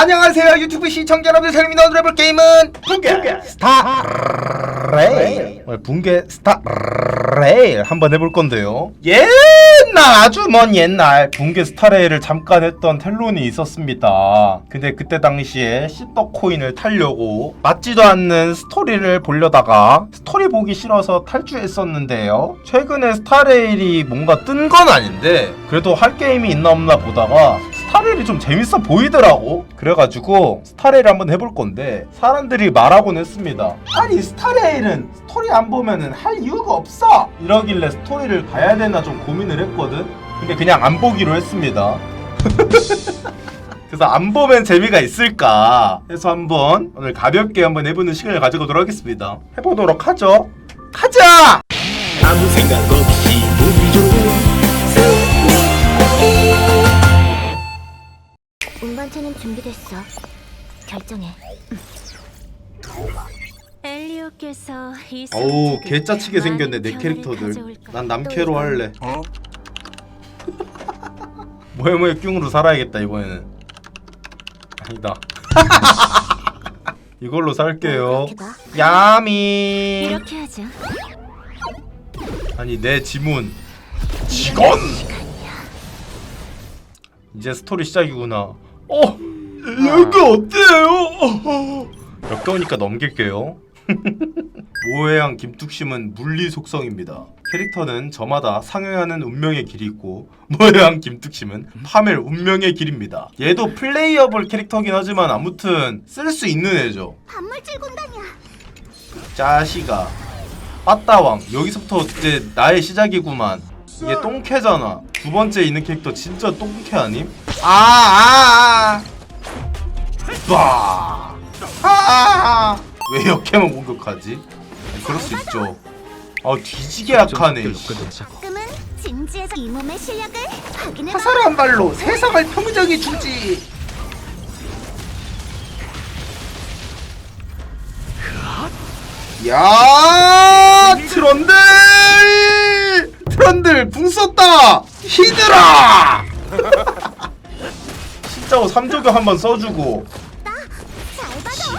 안녕하세요 유튜브 시청자 여러분들 저입니다 오늘 해볼 게임은 붕괴. 스타 레일. 오늘 붕괴 스타 레일 한번 해볼 건데요. 옛날 아주 먼 옛날 붕괴 스타 레일을 잠깐 했던 텔론이 있었습니다. 근데 그때 당시에 씹덕 코인을 타려고 맞지도 않는 스토리를 보려다가 스토리 보기 싫어서 탈주했었는데요. 최근에 스타 레일이 뭔가 뜬 건 아닌데 그래도 할 게임이 있나 없나 보다가 스타레일이 좀 재밌어 보이더라고. 그래가지고 스타레일 한번 해볼 건데 사람들이 말하곤 했습니다. 아니 스타레일은 스토리 안 보면은 할 이유가 없어! 이러길래 스토리를 봐야 되나 좀 고민을 했거든. 근데 그냥 안 보기로 했습니다. 그래서 안 보면 재미가 있을까 해서 한번 오늘 가볍게 한번 해보는 시간을 가져보도록 하겠습니다. 해보도록 하죠. 가자! 아무 생각 없이 운반차는 준비됐어. 결정해. 엘리오께서 이 어우 개짜치게 생겼네 내 많은 캐릭터들. 가져올까? 난또 남캐로 할래. 뭐해 뭐해 뀨으로 살아야겠다 이번에는. 아니다. 이걸로 살게요. 그렇게 봐. 야미. 이렇게 하자. 아니 내 지문. 직원! 이제 스토리 시작이구나 어 여기 어때요? 역겨우니까 넘길게요. 모해양 김뚝심은 물리 속성입니다. 캐릭터는 저마다 상응하는 운명의 길이 있고 모해양 김뚝심은 파멸 운명의 길입니다. 얘도 플레이어블 캐릭터긴 하지만 아무튼 쓸 수 있는 애죠. 반물질 군단이야. 자식아. 빠따왕 여기서부터 이제 나의 시작이구만 이게 똥캐잖아 두 번째 있는 캐릭터 진짜 똥캐 아님? 아아아 와. 아! 왜 역캐만 공격하지? 아니, 그럴 수 있죠 아 뒤지게 약하네 씨. 가끔은 진지해서 이 몸의 실력을 확인해. 화살한 발로 세상을 평정해 주지 야 트런들 트런들 궁 썼다! 히드라! 진짜로 3조교 한번 써주고.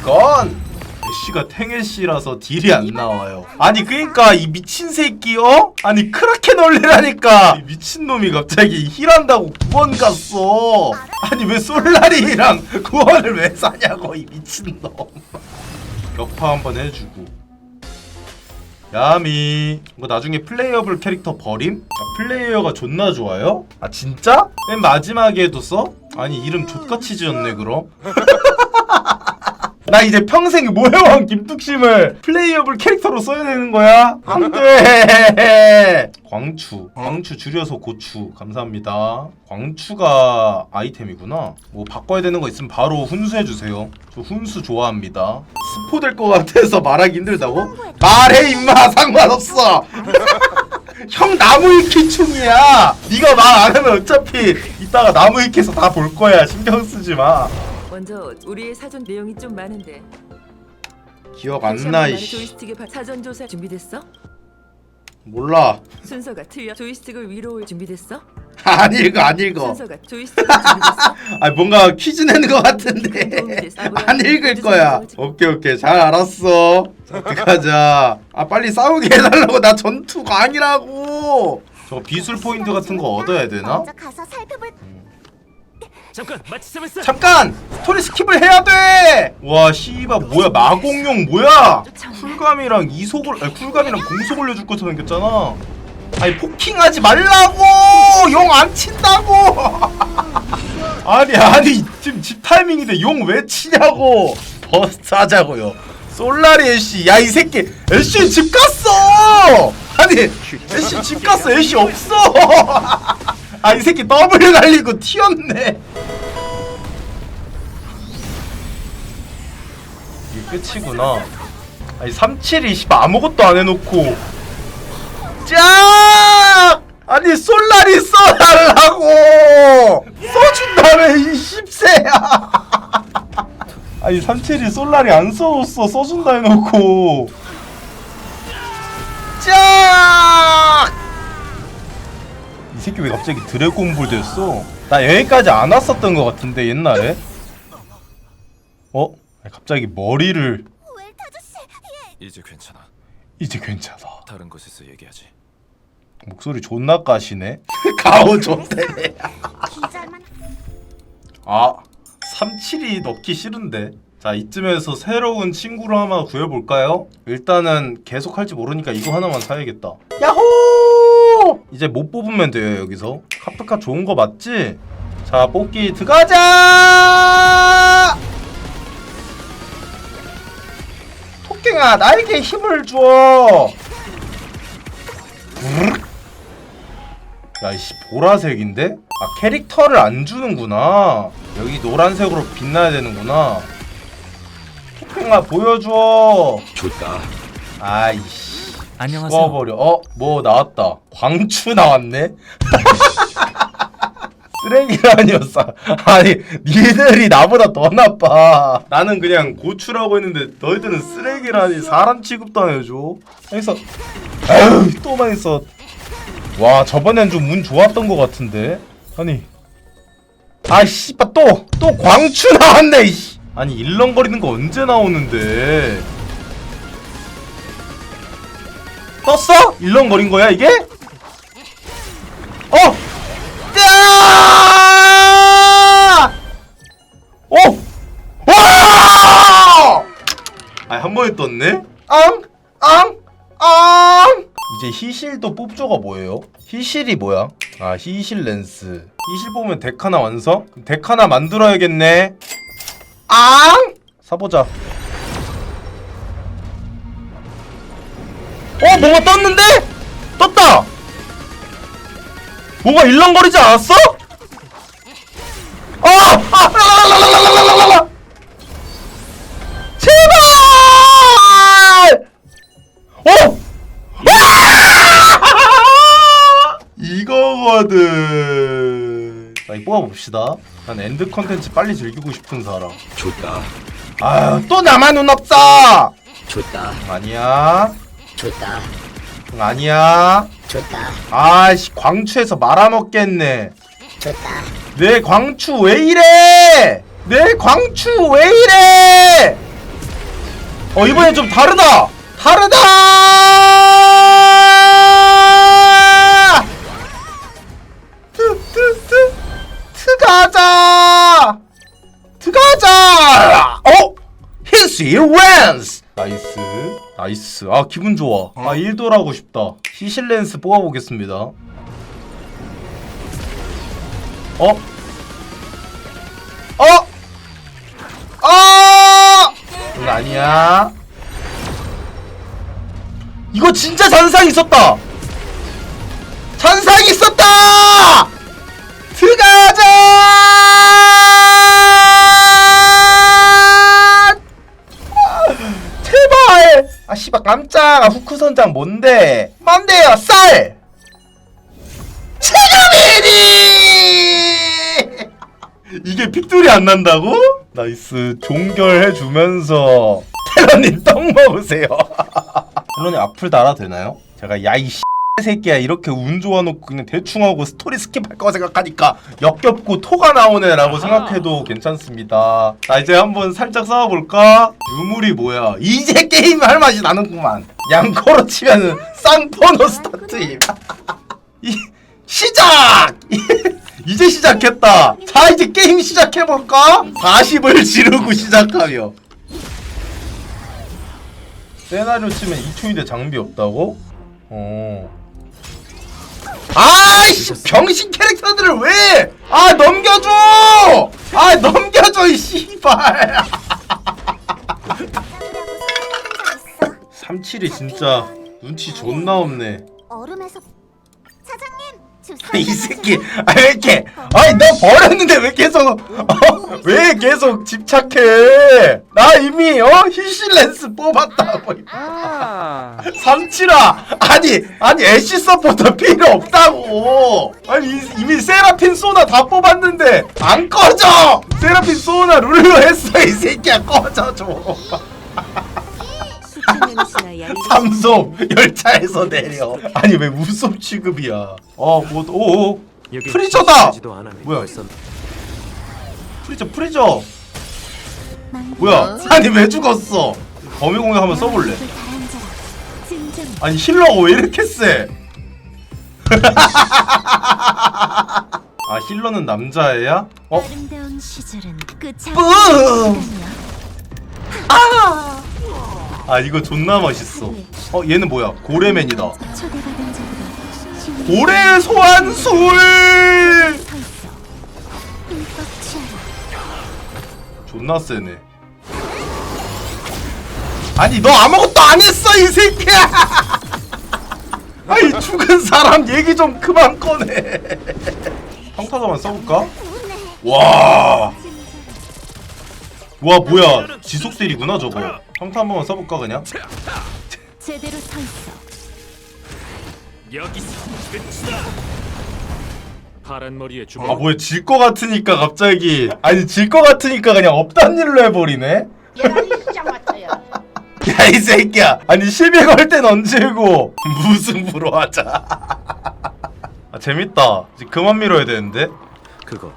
이건 애쉬가 탱애쉬라서 딜이 안 나와요. 아니 그니까 이 미친 새끼 어? 아니 크라켄 원래라니까. 이 미친놈이 갑자기 힐한다고 구원 갔어. 아니 왜 솔라리랑 구원을 왜 사냐고 이 미친놈. 격파 한번 해주고 야미 이거 나중에 플레이어블 캐릭터 버림? 아, 플레이어가 존나 좋아요? 아 진짜? 맨 마지막에도 써? 아니 이름 족같이 지었네 그럼 나 이제 평생 모해왕 김뚝심을 플레이어블 캐릭터로 써야 되는 거야? 안 돼! 광추. 광추 줄여서 고추. 감사합니다. 광추가 아이템이구나. 뭐 바꿔야 되는 거 있으면 바로 훈수해 주세요. 저 훈수 좋아합니다. 스포 될 것 같아서 말하기 힘들다고? 말해 임마 상관없어! 형 나무 위키 충이야! 네가 말 안 하면 어차피 이따가 나무 위키에서 다 볼 거야. 신경 쓰지 마. 먼저 우리의 사전 내용이 좀 많은데 기억 다시 안 나, 한번 말해, 이씨. 조이스틱의 바- 사전 조사 준비됐어? 몰라. 순서가 틀려 조이스틱을 위로 올 준비됐어? 안 읽어, 안 읽어. 순서가 조이스틱을 준비됐어? 아, 뭔가 퀴즈 내는 것 같은데. 안 읽을 거야. 오케이, 오케이. 잘 알았어. 자, 어떡하자. 아, 빨리 싸우게 해달라고. 나 전투가 아니라고. 저 비술 포인트 같은 거 얻어야 되나? 먼저 가서 살펴볼. 잠깐 마치 잡았어 잠깐! 스토리 스킵을 해야 돼! 와, 씨바, 뭐야, 마공용 뭐야? 쿨감이랑 이속, 아니, 쿨감이랑 공속 올려줄 것처럼 생겼잖아. 아니, 포킹하지 말라고! 용 안 친다고! 아니, 아니, 지금 집 타이밍인데 용 왜 치냐고! 버스트 하자고요. 솔라리 애쉬, 야, 이 새끼, 애쉬 집 갔어! 아니, 애쉬 집 갔어, 애쉬 없어! 아, 이 새끼 W 날리고 튀었네! 이게 끝이구나. 아니 37이 씨발 아무것도 안 해놓고 짝! 아니 솔라리 써달라고! 써준다며 이 십세야! 아니 37이 솔라리 안 써줬어 써준다 해놓고 새끼 왜 갑자기 드래곤볼 됐어? 나 여기까지 안 왔었던 것 같은데 옛날에? 어? 갑자기 머리를 웰트 아저씨 이제 괜찮아. 이제 괜찮아. 다른 곳에서 얘기하지. 목소리 존나 까시네. 가오 좋대. 기절만 아, 37이 넣기 싫은데. 자, 이쯤에서 새로운 친구를 하나 구해볼까요? 일단은 계속 할지 모르니까 이거 하나만 사야겠다. 야호! 이제 못 뽑으면 돼요, 여기서. 카프카 좋은 거 맞지? 자, 뽑기 들어가자! 토깽아, 나에게 힘을 줘! 야, 이씨, 보라색인데? 아, 캐릭터를 안 주는구나. 여기 노란색으로 빛나야 되는구나. 토핑아, 보여줘. 좋다. 아이씨. 안녕하세요. 꺼버려. 어, 뭐 나왔다. 광추 나왔네? 쓰레기라니었어. 아니, 니들이 나보다 더 나빠. 나는 그냥 고추라고 했는데 너희들은 쓰레기라니 사람 취급도 안 해줘. 여기서 아유 또 많이 써. 와 저번엔 좀 운 좋았던 것 같은데. 아니. 아 씨발 또 또 광추 나왔네. 이씨. 아니 일렁거리는 거 언제 나오는데? 떴어? 일렁거린 거야 이게? 어! 야! 어! 와! 아한 번에 떴네? 앙! 앙! 앙! 이제 희실도 뽑조가 뭐예요? 희실이 뭐야? 아 희실 렌스 희실 뽑으면 덱 하나 완성? 덱 하나 만들어야겠네 앙! 사보자 어 뭔가 떴는데? 떴다! 뭐가 일렁거리지 않았어? 아! 아! 라라라라라라라라라! 제발! 어! 아! 이거거든. 자, 이 뽑아봅시다. 난 엔드 컨텐츠 빨리 즐기고 싶은 사람. 좋다. 아유, 또 나만 눈 없어! 좋다. 아니야. 좋다. 응, 아니야. 좋다. 아이씨, 광추에서 말아먹겠네. 좋다. 내 광추 왜 이래? 내 광추 왜 이래? 어 이번엔 좀 다르다. 다르다. 트트트 트가자. 트가자. 어? 히시 웬스. 나이스. 나이스. 아 기분 좋아. 아 1돌 하고 싶다. 히실렌스 뽑아보겠습니다. 어? 어? 아! 응, 아니야. 이거 진짜 잔상 있었다. 잔상 있었다. 아 씨발 깜짝 아 후크 선장 뭔데? 뭔데요 쌀. 지금이니! 이게 픽돌이 안 난다고? 나이스 종결해 주면서 텔러님 떡 먹으세요. 텔러님 악플 달아 되나요? 제가 야이 새끼야 이렇게 운 좋아놓고 그냥 대충 하고 스토리 스킵할 거 생각하니까 역겹고 토가 나오네라고 생각해도 괜찮습니다. 자 이제 한번 살짝 싸워볼까? 유물이 뭐야? 이제 게임 할 맛이 나는구만. 양코로 치면은 쌍포노 스타트임. 이 시작! 이제 시작했다. 자 이제 게임 시작해볼까? 40을 지르고 시작하며 세나리오 치면 2초인데 장비 없다고? 어. 아이씨 병신 캐릭터들을 왜? 아 넘겨줘! 아 넘겨줘 이 씨발. 37이 진짜 눈치 존나 없네. 얼음에서 이 새끼. 아 왜 이렇게? 아니 너 버렸는데 왜 계속 어? 왜 계속 집착해? 나 이미 어 히실렌스 뽑았다고. 삼칠아 아니 아니 애쉬 서포터 필요 없다고. 아니 이- 이미 세라핀 소나 다 뽑았는데 안 꺼져! 세라핀 소나 룰로 했어 이 새끼야. 꺼져 줘 삼som 열차에서 내려 아니 왜 우섭 취급이야 어뭐 오오 프리저다! 뭐야? 프리저 프리저 뭐야? 아니 왜 죽었어? 범위 공격 한번 써볼래? 아니 힐러가 왜 이렇게 세? 아 힐러는 남자애야? 어? 아 아 이거 존나 멋있어. 어 얘는 뭐야? 고래맨이다. 고래 소환술! 존나 세네. 아니 너 아무것도 안 했어 이 새끼야! 아이 죽은 사람 얘기 좀 그만 꺼내. 평타자만 써볼까? 와. 와 뭐야 지속 딜이구나 저거. 평타 한 번만 써볼까 그냥? 제대로 서 있어. 여기서 끝이다. 파란 머리에 주먹. 아 뭐야 질 거 같으니까 갑자기 아니 질 거 같으니까 그냥 없단 일로 해버리네. 야이 새끼야 아니 시비 걸 땐 언제고 무승부로 하자 아 재밌다 이제 그만 밀어야 되는데 그거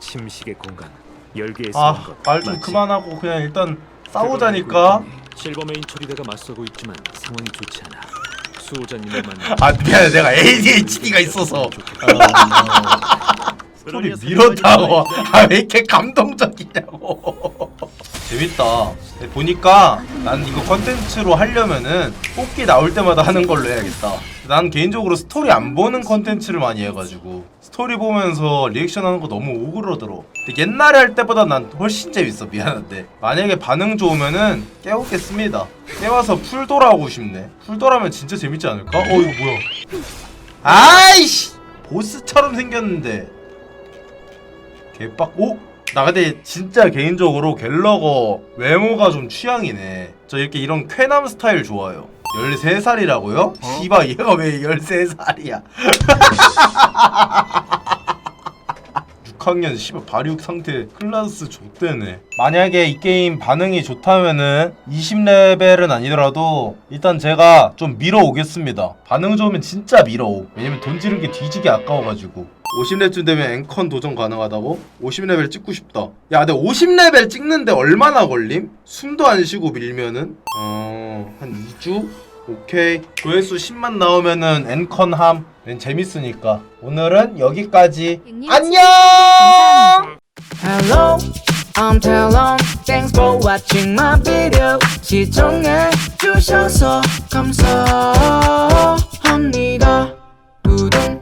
침식의 공간. 열기에 쓰는 것. 아말 좀 맞지? 그만하고 그냥 일단 싸우자니까. 있더니 실버 메인 처리대가 맞서고 있지만 상황이 좋지 않아. 수호자님을 만나. 아 미안해. 내가 ADHD가 있어서. 소리 그러면서 밀었다고 아왜 이렇게 감동적이냐고. 재밌다. 보니까 난 이거 컨텐츠로 하려면은 뽑기 나올 때마다 하는 걸로 해야겠다. 난 개인적으로 스토리 안 보는 컨텐츠를 많이 해가지고 스토리 보면서 리액션 하는 거 너무 오그러들어 근데 옛날에 할 때보다 난 훨씬 재밌어 미안한데. 만약에 반응 좋으면은 깨우겠습니다. 깨워서 풀돌아오고 싶네. 풀돌아면 진짜 재밌지 않을까? 어 이거 뭐야? 아이씨! 보스처럼 생겼는데. 개빡 오? 나 근데 진짜 개인적으로 갤러거 외모가 좀 취향이네. 저 이렇게 이런 쾌남 스타일 좋아요 13살이라고요? 씨발 얘가 왜 13살이야? 6학년 씨발 발육 상태 클라스 좆대네. 만약에 이 게임 반응이 좋다면은 20레벨은 아니더라도 일단 제가 좀 밀어오겠습니다. 반응 좋으면 진짜 밀어오 왜냐면 돈 지른 게 뒤지게 아까워가지고 50레벨쯤 되면 앵컨 도전 가능하다고? 50레벨 찍고 싶다 야 근데 50레벨 찍는데 얼마나 걸림? 숨도 안 쉬고 밀면은 어... 한 2주? 오케이 조회수 10만 나오면은 앵컨 함 재밌으니까 오늘은 여기까지 안녕 Hello, I'm Talon. Thanks for watching my video. 시청해 주셔서 감사합니다. 구독